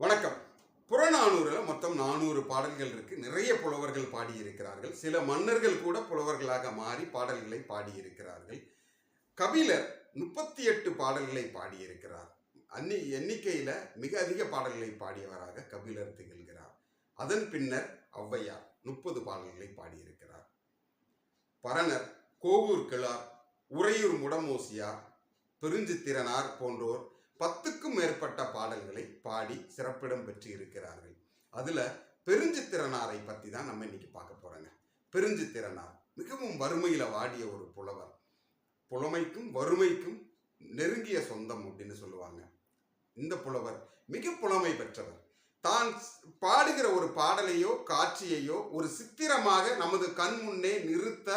வணக்கம். புறநானூறில் மொத்தம் நானூறு பாடல்கள் இருக்கு. நிறைய புலவர்கள் பாடியிருக்கிறார்கள். சில மன்னர்கள் கூட புலவர்களாக மாறி பாடல்களை பாடியிருக்கிறார்கள். கபிலர் முப்பத்தி எட்டு பாடல்களை பாடியிருக்கிறார். அன்னி எண்ணிக்கையில் மிக அதிக பாடல்களை பாடியவராக கபிலர் திகழ்கிறார். அதன் பின்னர் ஔவையார் முப்பது பாடல்களை பாடியிருக்கிறார். பரணர் கோவூர் கிழார் உறையூர் முடமோசியார் பெருஞ்சித்திரனார் போன்றோர் பத்துக்கும் மேற்பட்ட பாடல்களை பாடி சிறப்பிடம் பெற்று இருக்கிறார்கள் அதில் பெருஞ்சித்திரனாரை பற்றி தான் நம்ம இன்னைக்கு பார்க்க போகிறோங்க பெருஞ்சித்திரனார் மிகவும் வறுமையில் வாடிய ஒரு புலவர். புலமைக்கும் வறுமைக்கும் நெருங்கிய சொந்தம் அப்படின்னு சொல்லுவாங்க. இந்த புலவர் மிக புலமை பெற்றவர். தான் பாடுகிற ஒரு பாடலையோ காட்சியையோ ஒரு சித்திரமாக நமது கண் முன்னே நிறுத்த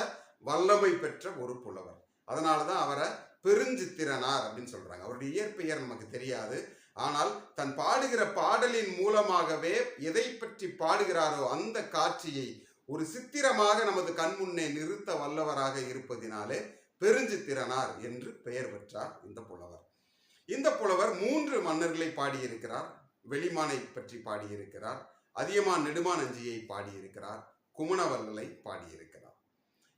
வல்லமை பெற்ற ஒரு புலவர். அதனால தான் அவரை பெருஞ்சித்திரனார் அப்படின்னு சொல்றாங்க. அவருடைய இயற்பெயர் நமக்கு தெரியாது. ஆனால் தன் பாடுகிற பாடலின் மூலமாகவே எதை பற்றி பாடுகிறாரோ அந்த காட்சியை ஒரு சித்திரமாக நமது கண் முன்னே நிறுத்த வல்லவராக இருப்பதினாலே பெருஞ்சித்திரனார் என்று பெயர் பெற்றார் இந்த புலவர். இந்த புலவர் மூன்று மன்னர்களை பாடியிருக்கிறார். வெளிமானை பற்றி பாடியிருக்கிறார். அதியமான் நெடுமானஞ்சியை பாடியிருக்கிறார். குமணவல்லலை பாடியிருக்கிறார்.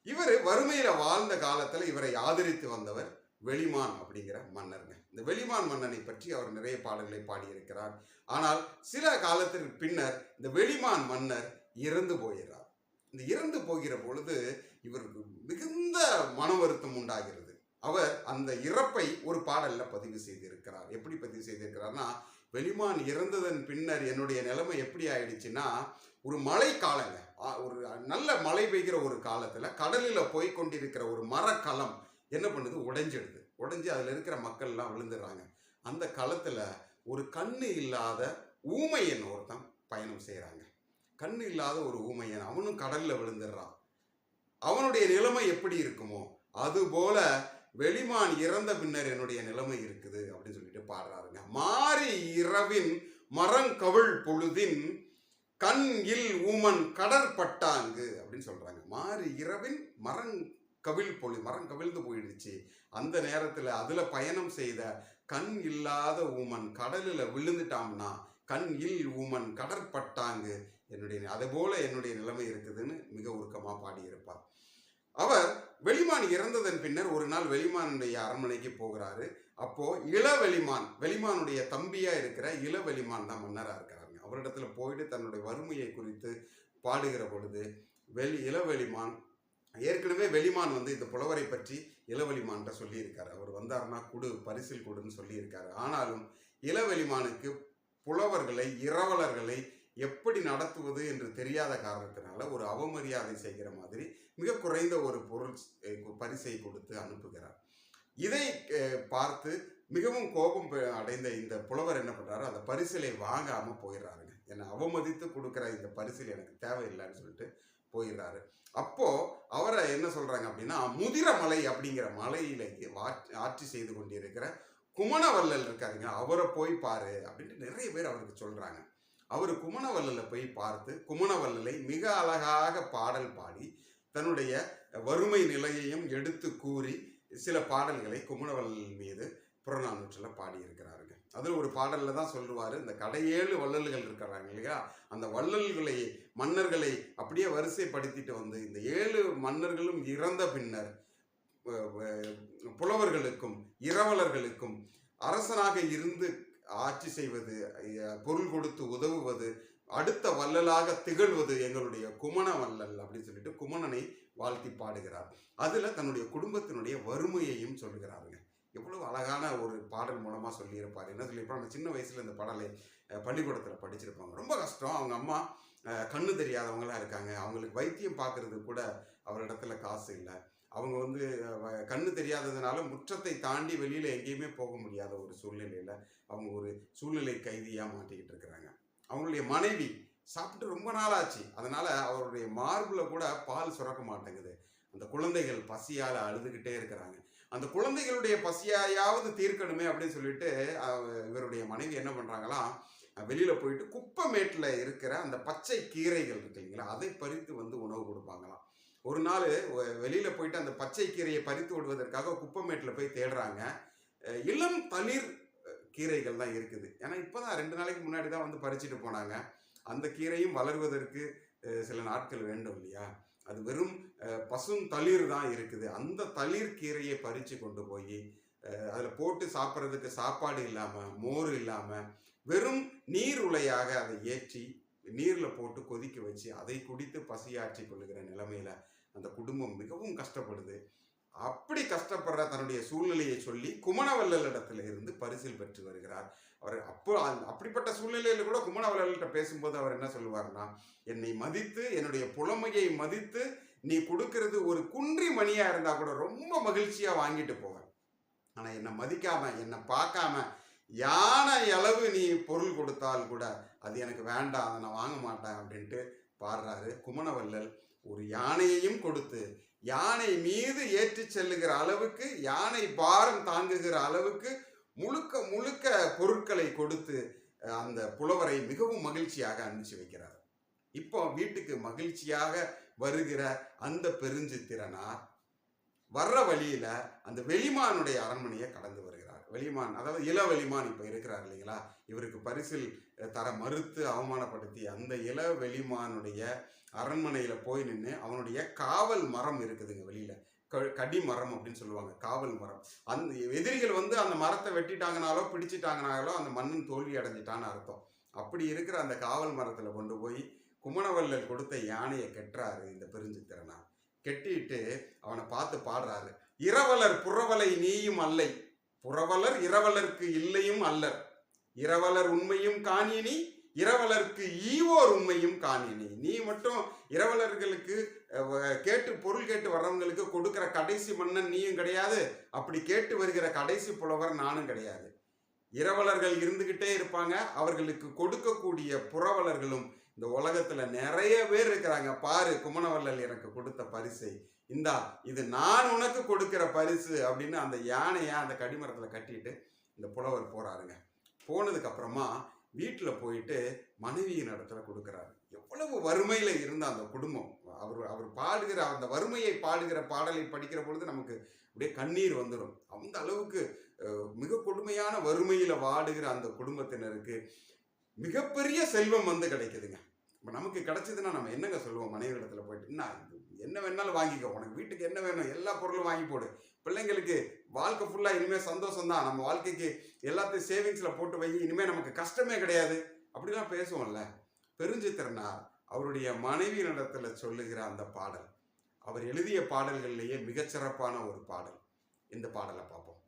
இவர் வறுமையில வாழ்ந்த காலத்துல இவரை ஆதரித்து வந்தவர் வெளிமான் அப்படிங்கிற மன்னருங்க. இந்த வெளிமான் மன்னனை பற்றி அவர் நிறைய பாடல்களை பாடியிருக்கிறார். ஆனால் சில காலத்திற்கு பின்னர் இந்த வெளிமான் மன்னர் இறந்து போகிறார் இந்த இறந்து போகிற பொழுது இவருக்கு மிகுந்த மன வருத்தம் உண்டாகிறது. அவர் அந்த இறப்பை ஒரு பாடல்ல பதிவு செய்திருக்கிறார். எப்படி பதிவு செய்திருக்கிறார்னா வெளிமான் இறந்ததன் பின்னர் என்னுடைய நிலைமை எப்படி ஆயிடுச்சுன்னா ஒரு மழை காலங்க ஒரு நல்ல மழை பெய்கிற ஒரு காலத்தில் கடலில் போய் கொண்டிருக்கிற ஒரு மரக்கலம் என்ன பண்ணுது? உடைஞ்சிடுது. உடைஞ்சி அதில் இருக்கிற மக்கள்லாம் விழுந்துடுறாங்க. அந்த காலத்தில் ஒரு கண்ணு இல்லாத ஊமையன் ஒருத்தன் பயணம் செய்கிறாங்க கண்ணு இல்லாத ஒரு ஊமையன் அவனும் கடலில் விழுந்துடுறான். அவனுடைய நிலைமை எப்படி இருக்குமோ அதுபோல வெளிமான் இறந்த பின்னர் என்னுடைய நிலைமை இருக்குது அப்படின்னு சொல்லிட்டு பாடுறாருங்க. மாறி இரவின் மரங்கவிழ் பொழுதின் கண் இல் ஊமன் கடற்பட்டாங்கு அப்படின்னு சொல்றாங்க. மாறி இரவின் மரங் கவிழ் பொழி மரம் கவிழ்ந்து போயிடுச்சு. அந்த நேரத்தில் அதில் பயணம் செய்த கண் இல்லாத ஊமன் கடலில் விழுந்துட்டாம்னா கண் இல் ஊமன் கடற்பட்டாங்கு. என்னுடைய அது போல் என்னுடைய நிலைமை இருக்குதுன்னு மிக உருக்கமாக பாடியிருப்பார். அவர் வெளிமான் இறந்ததன் பின்னர் ஒரு நாள் வெளிமானுடைய அரண்மனைக்கு போகிறாரு. அப்போ இளவெளிமான் வெளிமானுடைய தம்பியா இருக்கிற இளவெளிமான் தான் மன்னராக இருக்கிறாருங்க. அவரிடத்துல போயிட்டு தன்னுடைய வறுமையை குறித்து பாடுகிற பொழுது வெளி இளவெளிமான் ஏற்கனவே வெளிமான் வந்து இந்த புலவரை பற்றி இளவெளிமான்கிட்ட சொல்லியிருக்காரு. அவர் வந்தாருன்னா குடு பரிசில் கொடுன்னு சொல்லியிருக்காரு. ஆனாலும் இளவெளிமானுக்கு புலவர்களை இரவலர்களை எப்படி நடத்துவது என்று தெரியாத காரணத்தினால ஒரு அவமரியாதை செய்கிற மாதிரி மிக குறைந்த ஒரு பொருள் பரிசை கொடுத்து அனுப்புகிறார். இதை பார்த்து மிகவும் கோபம் பெ- அடைந்த இந்த புலவர் என்ன பண்றாரு? அந்த பரிசிலை வாங்காம போயிடுறாருங்க. என்னை அவமதித்து கொடுக்குற இந்த பரிசில் எனக்கு தேவையில்லைன்னு சொல்லிட்டு போயிடுறாரு. அப்போ அவரை என்ன சொல்றாங்க அப்படின்னா முதிரமலை அப்படிங்கிற மலையிலேயே ஆட்சி செய்து கொண்டிருக்கிற குமணவல்லல் இருக்காருங்க அவரை போய் பாரு அப்படின்ட்டு நிறைய பேர் அவருக்கு சொல்றாங்க. அவர் குமணவல்லலை போய் பார்த்து குமணவல்லலை மிக அழகாக பாடல் பாடி தன்னுடைய வறுமை நிலையையும் எடுத்து கூறி சில பாடல்களை குமணவல்லல் மீது புறநானூற்றில் பாடியிருக்கிறார். அதில் ஒரு பாடலில் தான் சொல்லுவார் இந்த கடையேழு வள்ளல்கள் இருக்கிறாங்க இல்லையா? அந்த வள்ளல்களை மன்னர்களை அப்படியே வரிசைப்படுத்திட்டு வந்து இந்த ஏழு மன்னர்களும் இறந்த பின்னர் புலவர்களுக்கும் இரவலர்களுக்கும் அரசனாக இருந்து ஆட்சி செய்வது பொருள் கொடுத்து உதவுவது அடுத்த வள்ளலாக திகழ்வது எங்களுடைய குமண வள்ளல் அப்படின்னு சொல்லிட்டு குமணனை வாழ்த்தி பாடுகிறார். அதில் தன்னுடைய குடும்பத்தினுடைய வறுமையையும் சொல்கிறாருங்க. எவ்வளவு அழகான ஒரு பாடல் மூலமாக சொல்லியிருப்பார். என்ன சொல்லியிருப்பார் நம்ம சின்ன வயசில் இந்த பாடலை பள்ளிக்கூடத்தில் படிச்சிருப்பாங்க. ரொம்ப கஷ்டம். அவங்க அம்மா கண்ணு தெரியாதவங்களா இருக்காங்க. அவங்களுக்கு வைத்தியம் பார்க்கறது கூட அவரிடத்துல காசு இல்லை. அவங்க வந்து கண்ணு தெரியாததுனால முற்றத்தை தாண்டி வெளியில் எங்கேயுமே போக முடியாத ஒரு சூழ்நிலையில் அவங்க ஒரு சூழ்நிலை கைதியாக மாட்டிக்கிட்டு இருக்கிறாங்க. அவங்களுடைய மனைவி சாப்பிட்டு ரொம்ப நாள் ஆச்சு அவருடைய மார்பில் கூட பால் சுரக்க மாட்டேங்குது. அந்த குழந்தைகள் பசியால் அழுதுகிட்டே இருக்கிறாங்க. அந்த குழந்தைகளுடைய பசியாயாவது தீர்க்கணுமே அப்படின்னு சொல்லிட்டு இவருடைய மனைவி என்ன பண்ணுறாங்களாம் வெளியில் போயிட்டு குப்பமேட்டில் இருக்கிற அந்த பச்சை கீரைகள் இருக்கு இல்லைங்களா அதை பறித்து வந்து உணவு கொடுப்பாங்களாம். ஒரு நாள் வெளியில் போயிட்டு அந்த பச்சை கீரையை பறித்து விடுவதற்காக குப்பமேட்டில் போய் தேடுறாங்க. இளம் தளிர் கீரைகள் தான் இருக்குது. ஏன்னா இப்போதான் ரெண்டு நாளைக்கு முன்னாடி தான் வந்து பறிச்சுட்டு போனாங்க. அந்த கீரையும் வளர்வதற்கு சில நாட்கள் வேண்டும் இல்லையா? அது வெறும் பசும் தளிர் தான் இருக்குது. அந்த தளிர் கீரையை பறித்து கொண்டு போய் அதில் போட்டு சாப்பிட்றதுக்கு சாப்பாடு இல்லாமல் மோர் இல்லாமல் வெறும் நீர் உலையாக அதை ஏற்றி நீரில் போட்டு கொதிக்க வச்சு அதை குடித்து பசியாற்றி கொள்ளுகிற நிலைமையில அந்த குடும்பம் மிகவும் கஷ்டப்படுது. அப்படி கஷ்டப்படுற தன்னுடைய சூழ்நிலையை சொல்லி குமணவல்லல் இருந்து பரிசில் பெற்று வருகிறார். அவர் அப்போ அப்படிப்பட்ட சூழ்நிலையில் கூட குமணவல்லல்கிட்ட பேசும்போது அவர் என்ன சொல்லுவார்னா என்னை மதித்து என்னுடைய புலமையை மதித்து நீ கொடுக்கறது ஒரு குன்றி மணியாக இருந்தால் கூட ரொம்ப மகிழ்ச்சியாக வாங்கிட்டு போவேன் ஆனால் என்னை மதிக்காம என்னை பார்க்காம யானை அளவு நீ பொருள் கொடுத்தால் கூட அது எனக்கு வேண்டாம் அதை நான் வாங்க மாட்டேன் அப்படின்ட்டு பாடுறாரு குமணவல்லல். ஒரு யானையையும் கொடுத்து யானை மீது ஏற்றி செல்லுகிற அளவுக்கு யானை பாரம் தாங்குகிற அளவுக்கு முழுக்க முழுக்க பொருட்களை கொடுத்து அந்த புலவரை மிகவும் மகிழ்ச்சியாக அனுப்பிச்சு வைக்கிறார். இப்போ வீட்டுக்கு மகிழ்ச்சியாக வருகிற அந்த பெருஞ்சித்திரனார் வர்ற வழியில அந்த வெளிமானுடைய அரண்மனையை கடந்து வருகிறார். வெளிமான் அதாவது இள வெளிமான் இப்போ இருக்கிறார் இல்லைங்களா? இவருக்கு பரிசில் தர மறுத்து அவமானப்படுத்தி அந்த இள வெளிமானுடைய அரண்மனையில் போய் நின்று அவனுடைய காவல் மரம் இருக்குதுங்க வெளியில். க- கடி மரம் அப்படின்னு சொல்லுவாங்க காவல் மரம். அந்த எதிரிகள் வந்து அந்த மரத்தை வெட்டிட்டாங்கனாலோ பிடிச்சிட்டாங்கனாலோ அந்த மன்னன் தோல்வி அடைஞ்சிட்டான்னு அர்த்தம். அப்படி இருக்கிற அந்த காவல் மரத்தில் கொண்டு போய் குமணவல்லல் கொடுத்த யானையை கெட்டுறாரு இந்த பெருஞ்சித்திரனா கெட்டிட்டு அவனை பார்த்து பாடுறாரு இரவலர் புறவலை நீயும் அல்லை புறவலர் இரவலர்க்கு இல்லையும் அல்லர். இரவலர் உண்மையும் காணினி இரவலர்க்கு ஈவோர் உண்மையும் காணினி. நீ மட்டும் இரவலர்களுக்கு கேட்டு பொருள் கேட்டு வர்றவங்களுக்கு கொடுக்கிற கடைசி மன்னன் நீயும் கிடையாது. அப்படி கேட்டு வருகிற கடைசி புலவர் நானும் கிடையாது. இரவலர்கள் இருந்துகிட்டே இருப்பாங்க. அவர்களுக்கு கொடுக்கக்கூடிய புறவலர்களும் இந்த உலகத்துல நிறைய பேர் இருக்கிறாங்க. பாரு குமணவல்லல் எனக்கு கொடுத்த பரிசை. இந்தா இது நான் உனக்கு கொடுக்கிற பரிசு அப்படின்னு அந்த யானையை அந்த கடிமரத்தில் கட்டிட்டு இந்த புலவர் போறாருங்க. போனதுக்கு அப்புறமா வீட்டில் போயிட்டு மனைவியின் இடத்துல கொடுக்குறாரு. எவ்வளவு வறுமையில் இருந்த அந்த குடும்பம். அவர் அவர் பாடுகிற அந்த வறுமையை பாடுகிற பாடலை படிக்கிற பொழுது நமக்கு அப்படியே கண்ணீர் வந்துடும். அந்த அளவுக்கு மிக கொடுமையான வறுமையில் வாடுகிற அந்த குடும்பத்தினருக்கு மிகப்பெரிய செல்வம் வந்து கிடைக்குதுங்க. இப்போ நமக்கு கிடைச்சதுன்னா நம்ம என்னங்க சொல்லுவோம்? மனைவி இடத்துல போயிட்டு என்ன என்ன வேணாலும் வாங்கிக்கோ. உனக்கு வீட்டுக்கு என்ன வேணும்? எல்லா பொருளும் வாங்கி போடு. பிள்ளைங்களுக்கு வாழ்க்கை ஃபுல்லாக இனிமேல் சந்தோஷம் தான் நம்ம வாழ்க்கைக்கு எல்லாத்தையும் சேவிங்ஸில் போட்டு வை இனிமேல் நமக்கு கஷ்டமே கிடையாது. அப்படிலாம் பேசுவோம்ல. பெருஞ்சித்திரனார் அவருடைய மனைவி நடத்தில் சொல்லுகிற அந்த பாடல். அவர் எழுதிய பாடல்கள்லேயே மிகச்சிறப்பான ஒரு பாடல். இந்த பாடலை பார்ப்போம்.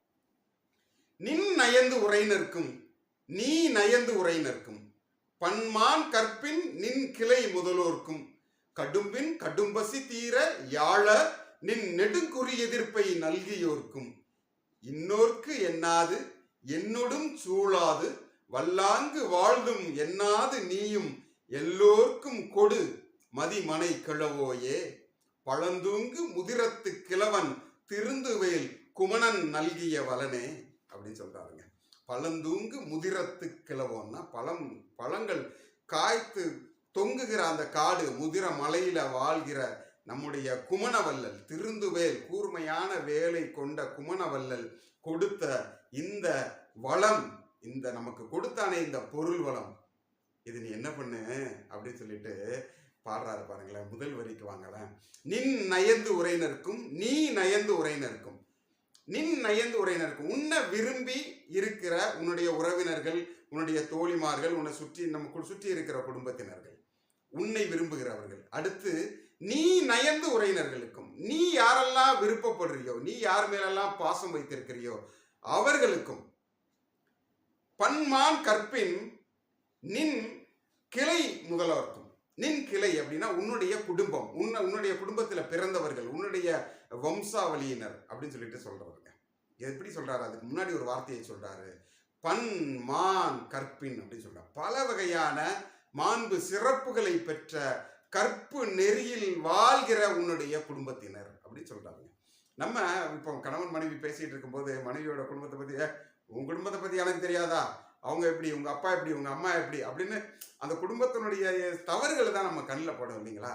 நின் நயந்து உரை நிற்கும். நீ நயந்து உரை நிற்கும். பன்மான் கற்பின் நின் கிளை முதலோர்க்கும். கடும்பின் கடும்பசி தீர யாழ நின் நெடுங்குறி எதிர்ப்பை நல்கியோர்க்கும். இன்னோர்க்கு எண்ணாது என்னுடும் சூழாது. வல்லாங்கு வாழ்ந்தும் எண்ணாது நீயும்? எல்லோர்க்கும் கொடு. மதிமனை கிழவோயே. பழந்தூங்கு முதிரத்து கிழவன் திருந்துவேல் குமணன் நல்கிய வலனே. அப்படின்னு சொல்றாருங்க. பழந்தூங்கு முதிரத்து கிழவோன்னா பழம் பழங்கள் காய்த்து தொங்குகிற அந்த காடு முதிர மலையில வாழ்கிற நம்முடைய குமணவல்லல் திருந்துவேல் கூர்மையான வேலை கொண்ட குமணவல்லல் கொடுத்த இந்த வளம் இந்த நமக்கு கொடுத்தானே இந்த பொருள் வளம். இது நீ என்ன பண்ணு? அப்படின்னு சொல்லிட்டு பாடுறாரு பாருங்களேன் முதல் வரிக்கு வாங்களேன். நின் நயந்து உரையினருக்கும் நீ நயந்து உரையினருக்கும் நின் நயந்து உரையினருக்கும் உன்னை விரும்பி இருக்கிற உன்னுடைய உறவினர்கள் உன்னுடைய தோழிமார்கள் உன்னை சுற்றி நம்ம சுற்றி இருக்கிற குடும்பத்தினர்கள். உன்னை விரும்புகிறவர்கள். அடுத்து நீ நயந்து உறையினர்களுக்கும் நீ யாரெல்லாம் விருப்பப்படுறியோ நீ யார் மேலெல்லாம் பாசம் வைத்திருக்கிறியோ அவர்களுக்கும் பன்மான் கற்பின் நின் கிளை முதல்வர்க்கும். நின் கிளை அப்படின்னா உன்னுடைய குடும்பம். உன்ன உன்னுடைய குடும்பத்தில் பிறந்தவர்கள் உன்னுடைய வம்சாவளியினர் அப்படின்னு சொல்லிட்டு சொல்றவங்க. எப்படி சொல்றாரு? அதுக்கு முன்னாடி ஒரு வார்த்தையை சொல்றாரு. பன் மான் கற்பின் அப்படின்னு சொல்றாரு. பல வகையான மாண்பு சிறப்புகளை பெற்ற கற்பு நெறியில் வாழ்கிற உன்னுடைய குடும்பத்தினர் அப்படின்னு சொல்றாங்க. நம்ம இப்போ கணவன் மனைவி பேசிட்டு இருக்கும்போது மனைவியோட குடும்பத்தை பத்தி உன் குடும்பத்தை பத்தி எனக்கு தெரியாதா? அவங்க எப்படி உங்க அப்பா எப்படி உங்க அம்மா எப்படி? அப்படின்னு அந்த குடும்பத்தினுடைய தவறுகளை தான் நம்ம கண்ணில் படும் இல்லைங்களா?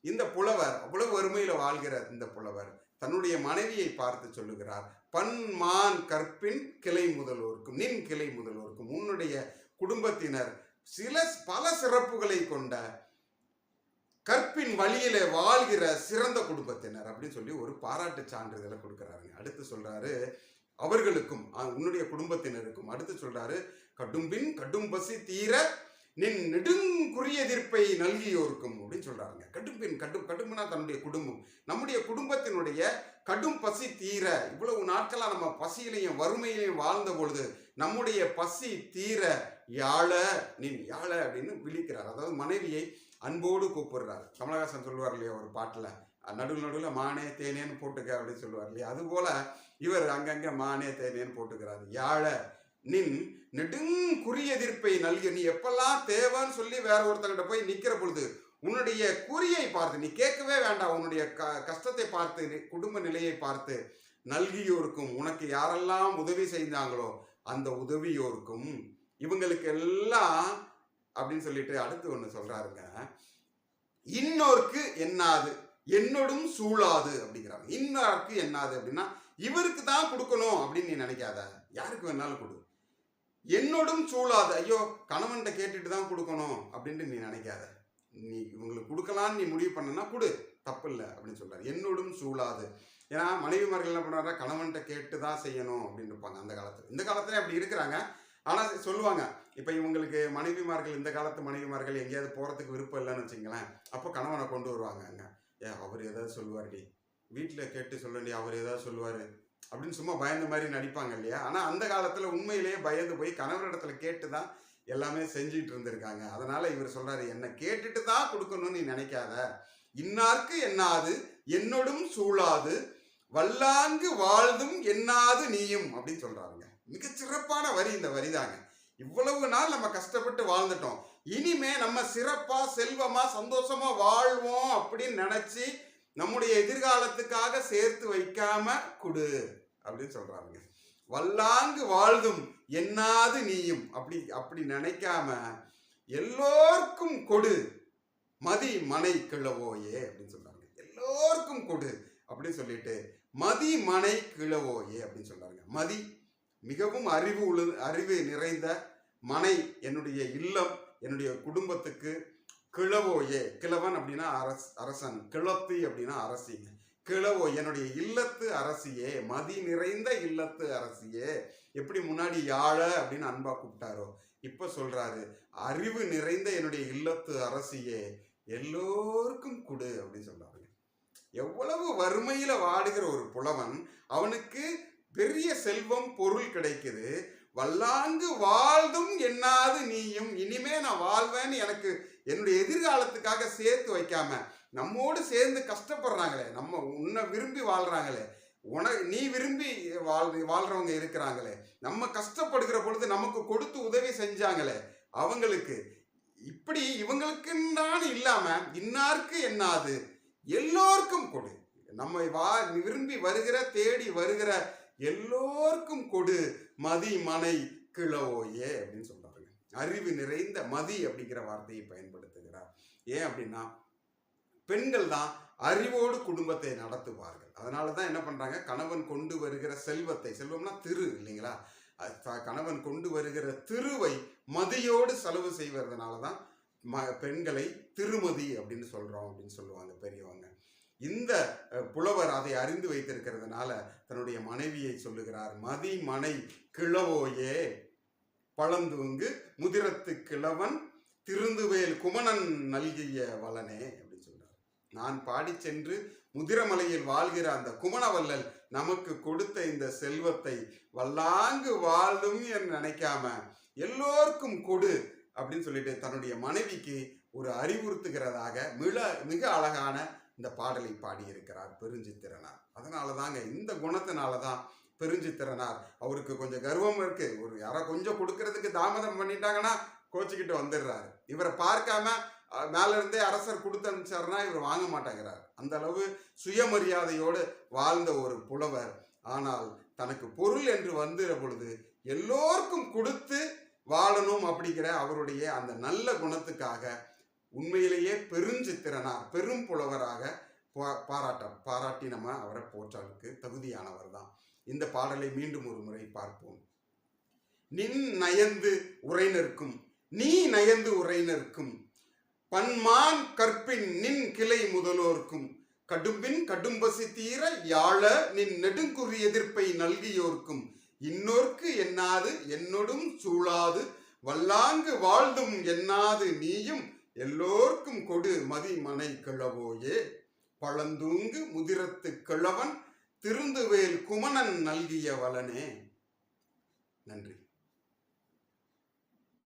இந்த புலவர் அவ்வளவு வறுமையில வாழ்கிற இந்த புலவர் தன்னுடைய மனைவியை பார்த்து சொல்லுகிறார் பன்மான் கற்பின் கிளை முதல்வோர்க்கும் நின் கிளை முதல்வருக்கும் உன்னுடைய குடும்பத்தினர் சில பல சிறப்புகளை கொண்ட கற்பின் வழியில வாழ்கிற சிறந்த குடும்பத்தினர் அப்படின்னு சொல்லி ஒரு பாராட்டு சான்றிதழை கொடுக்குறாருங்க. அடுத்து சொல்றாரு அவர்களுக்கும் உன்னுடைய குடும்பத்தினருக்கும் அடுத்து சொல்றாரு கடும்பின் கடும் பசி தீர நின் நெடுங்குறியெதிர்ப்பை நல்கியோருக்கும் அப்படின்னு சொல்றாருங்க. கடும்பின் கடும் கடும்புனா தன்னுடைய குடும்பம். நம்முடைய குடும்பத்தினுடைய கடும் பசி தீர இவ்வளவு நாட்களா நம்ம பசியிலையும் வறுமையிலையும் வாழ்ந்த பொழுது நம்முடைய பசி தீர யாழ நின் யாழ அப்படின்னு விழிக்கிறார். அதாவது மனைவியை அன்போடு கூப்பிடுறார். கமலஹாசன் சொல்லுவார் இல்லையா ஒரு பாட்டில்? நடுவில் நடுவில் மானே தேனேன்னு போட்டுக்க அப்படின்னு சொல்லுவார் இல்லையா? அதுபோல இவர் அங்கங்கே மானே தேனேன்னு போட்டுக்கிறார். யாழ நின் நெடுங்குறியெதிர்ப்பை நல்கி. நீ எப்பெல்லாம் தேவைன்னு சொல்லி வேற ஒருத்தங்கிட்ட போய் நிற்கிற பொழுது உன்னுடைய குறியை பார்த்து நீ கேட்கவே வேண்டாம். உன்னுடைய க கஷ்டத்தை பார்த்து நீ குடும்ப நிலையை பார்த்து நல்கியோருக்கும் உனக்கு யாரெல்லாம் உதவி செய்தாங்களோ அந்த உதவியோருக்கும் இவங்களுக்கு எல்லாம் அப்படின்னு சொல்லிட்டு அடுத்து ஒன்று சொல்றாருங்க. இன்னொருக்கு என்னாது? என்னோடும் சூழாது அப்படிங்கிறாங்க. இன்னொருக்கு என்னாது அப்படின்னா இவருக்கு தான் கொடுக்கணும் அப்படின்னு நீ நினைக்காத. யாருக்கு வேணாலும் கொடு. என்னோடும் சூழாது. ஐயோ கணவன்கிட்ட கேட்டுட்டு தான் கொடுக்கணும் அப்படின்ட்டு நீ நினைக்காத. நீ இவங்களுக்கு கொடுக்கலான்னு நீ முடிவு பண்ணனா கொடு. தப்பு இல்லை அப்படின்னு சொல்றாரு. என்னோடும் சூழாது. ஏன்னா மனைவிமார்கள் என்ன பண்ணுறாங்க கணவன்கிட்ட கேட்டு தான் செய்யணும் அப்படின்னு இருப்பாங்க அந்த காலத்தில். இந்த காலத்துல அப்படி இருக்கிறாங்க. ஆனால் சொல்லுவாங்க இப்போ இவங்களுக்கு மனைவிமார்கள் இந்த காலத்து மனைவிமார்கள் எங்கேயாவது போகிறதுக்கு விருப்பம் இல்லைன்னு வச்சுங்களேன் அப்போ கணவனை கொண்டு வருவாங்க அங்கே ஏ அவர் ஏதாவது சொல்லுவார்டி வீட்டில் கேட்டு சொல்லண்டி அவர் ஏதாவது சொல்லுவார் அப்படின்னு சும்மா பயந்த மாதிரி நடிப்பாங்க இல்லையா? ஆனால் அந்த காலத்தில் உண்மையிலேயே பயந்து போய் கணவரிடத்துல கேட்டு தான் எல்லாமே செஞ்சுட்டு இருந்திருக்காங்க. அதனால் இவர் சொல்கிறாரு என்னை கேட்டுட்டு தான் கொடுக்கணும்னு நீ நினைக்காத. இன்னார்க்கு என்னாது என்னோடும் சூழாது வல்லாங்கு வாழ்ந்தும் என்னாது நீயும் அப்படின்னு சொல்கிறாருங்க மிகச்சிறப்பான வரி இந்த வரிதாங்க இவ்வளவு நாள் நம்ம கஷ்டப்பட்டு வாழ்ந்துட்டோம். இனிமே நம்ம சிறப்பா செல்வமா சந்தோஷமா வாழ்வோம் அப்படின்னு நினைச்சு நம்முடைய எதிர்காலத்துக்காக சேர்த்து வைக்காம குடு அப்படின்னு சொல்றாங்க வல்லாங்கு வாழ்ந்தும் என்னாது நீயும் அப்படி அப்படி நினைக்காம எல்லோருக்கும் கொடு. மதி மனை கிழவோயே அப்படின்னு சொல்றாங்க எல்லோருக்கும் கொடு அப்படின்னு சொல்லிட்டு மதி மனை கிழவோயே அப்படின்னு சொல்றாங்க மதி மிகவும் அறிவு உள்ள அறிவு நிறைந்த மனை என்னுடைய இல்லம் என்னுடைய குடும்பத்துக்கு கிழவோயே கிழவன் அப்படின்னா அரஸ் அரசன் கிழத்தி அப்படின்னா அரசிங்க. கிழவோ என்னுடைய இல்லத்து அரசியே மதி நிறைந்த இல்லத்து அரசியே எப்படி முன்னாடி யாழ அப்படின்னு அன்பா கூப்பிட்டாரோ இப்ப சொல்றாரு அறிவு நிறைந்த என்னுடைய இல்லத்து அரசியே எல்லோருக்கும் கொடு அப்படின்னு சொல்றாரு எவ்வளவு வறுமையில வாடுகிற ஒரு புலவன் அவனுக்கு பெரிய செல்வம் பொருள் கிடைக்குது. வல்லாங்கு வாழ்ந்தும் என்னாது நீயும். இனிமே நான் வாழ்வேன்னு எனக்கு என்னுடைய எதிர்காலத்துக்காக சேர்த்து வைக்காம நம்மோடு சேர்ந்து கஷ்டப்படுறாங்களே நம்ம உன்னை விரும்பி வாழ்றாங்களே உன நீ விரும்பி வாழ் வாழ்றவங்க இருக்கிறாங்களே நம்ம கஷ்டப்படுகிற பொழுது நமக்கு கொடுத்து உதவி செஞ்சாங்களே அவங்களுக்கு இப்படி இவங்களுக்குன்னு இல்லாம இன்னாருக்கு என்னாது? எல்லோருக்கும் கொடு. நம்ம வா விரும்பி வருகிற தேடி வருகிற எல்லோருக்கும் கொடு. மதி மனை கிளவோயே அப்படின்னு சொல்றாருங்க. அறிவு நிறைந்த மதி அப்படிங்கிற வார்த்தையை பயன்படுத்துகிறார். ஏன் அப்படின்னா பெண்கள் தான் அறிவோடு குடும்பத்தை நடத்துவார்கள். அதனால தான் என்ன பண்றாங்க? கணவன் கொண்டு வருகிற செல்வத்தை செல்வம்னா திரு இல்லைங்களா? கணவன் கொண்டு வருகிற திருவை மதியோடு செலவு செய்வதனால தான் ம பெண்களை திருமதி அப்படின்னு சொல்றோம் அப்படின்னு சொல்லுவாங்க பெரியவங்க. இந்த புலவர் அதை அறிந்து வைத்திருக்கிறதுனால தன்னுடைய மனைவியை சொல்லுகிறார் மதி மனை கிழவோயே பழந்துங்கு முதிரத்து கிழவன் திருந்துவேல் குமணன் நல்கிய வளனே அப்படின்னு சொல்றார். நான் பாடி சென்று முதிரமலையில் வாழ்கிற அந்த குமணவல்லல் நமக்கு கொடுத்த இந்த செல்வத்தை வல்லாங்கு வாழும் என்று நினைக்காம எல்லோருக்கும் கொடு அப்படின்னு சொல்லிட்டு தன்னுடைய மனைவிக்கு ஒரு அறிவுறுத்துகிறதாக மிக மிக அழகான இந்த பாடலை பாடியிருக்கிறார் பெருஞ்சித்திரனார். அதனால தாங்க இந்த குணத்தினால தான் பெருஞ்சித்திரனார் அவருக்கு கொஞ்சம் கர்வம் இருக்கு. ஒரு யாரோ கொஞ்சம் கொடுக்கறதுக்கு தாமதம் பண்ணிட்டாங்கன்னா கோச்சிக்கிட்டு வந்துடுறாரு. இவரை பார்க்காம அஹ், இருந்தே அரசர் கொடுத்து அனுப்பிச்சாருன்னா இவர் வாங்க மாட்டேங்கிறார். அந்த அளவு சுயமரியாதையோடு வாழ்ந்த ஒரு புலவர். ஆனால் தனக்கு பொருள் என்று வந்துற பொழுது எல்லோருக்கும் கொடுத்து வாழணும் அப்படிங்கிற அவருடைய அந்த நல்ல குணத்துக்காக உண்மையிலேயே பெருஞ்சித்திரனார் பெரும் புலவராக பா- பாராட்ட பாராட்டி நம்ம அவரை போற்றாளுக்கு தகுதியானவர் தான். இந்த பாடலை மீண்டும் ஒரு முறை பார்ப்போம். நின் நயந்து உரை நிற்கும் நீ நயந்து உரை நிற்கும். பன்மான் கற்பின் நின் கிளை முதலோர்க்கும். கடும்பின் கடும்பசி தீர யாழ நின் நெடுங்குறி எதிர்ப்பை நல்கியோர்க்கும். இன்னோர்க்கு என்னாது என்னொடும் சூழாது. வல்லாங்கு வாழ்ந்தும் என்னாது நீயும் எல்லோர்க்கும் கொடு மதிமனை கிழவோயே பழந்தூங்கு முதிரத்து கிழவன் திருந்துவேல் குமணன் நல்கிய வளனே. நன்றி.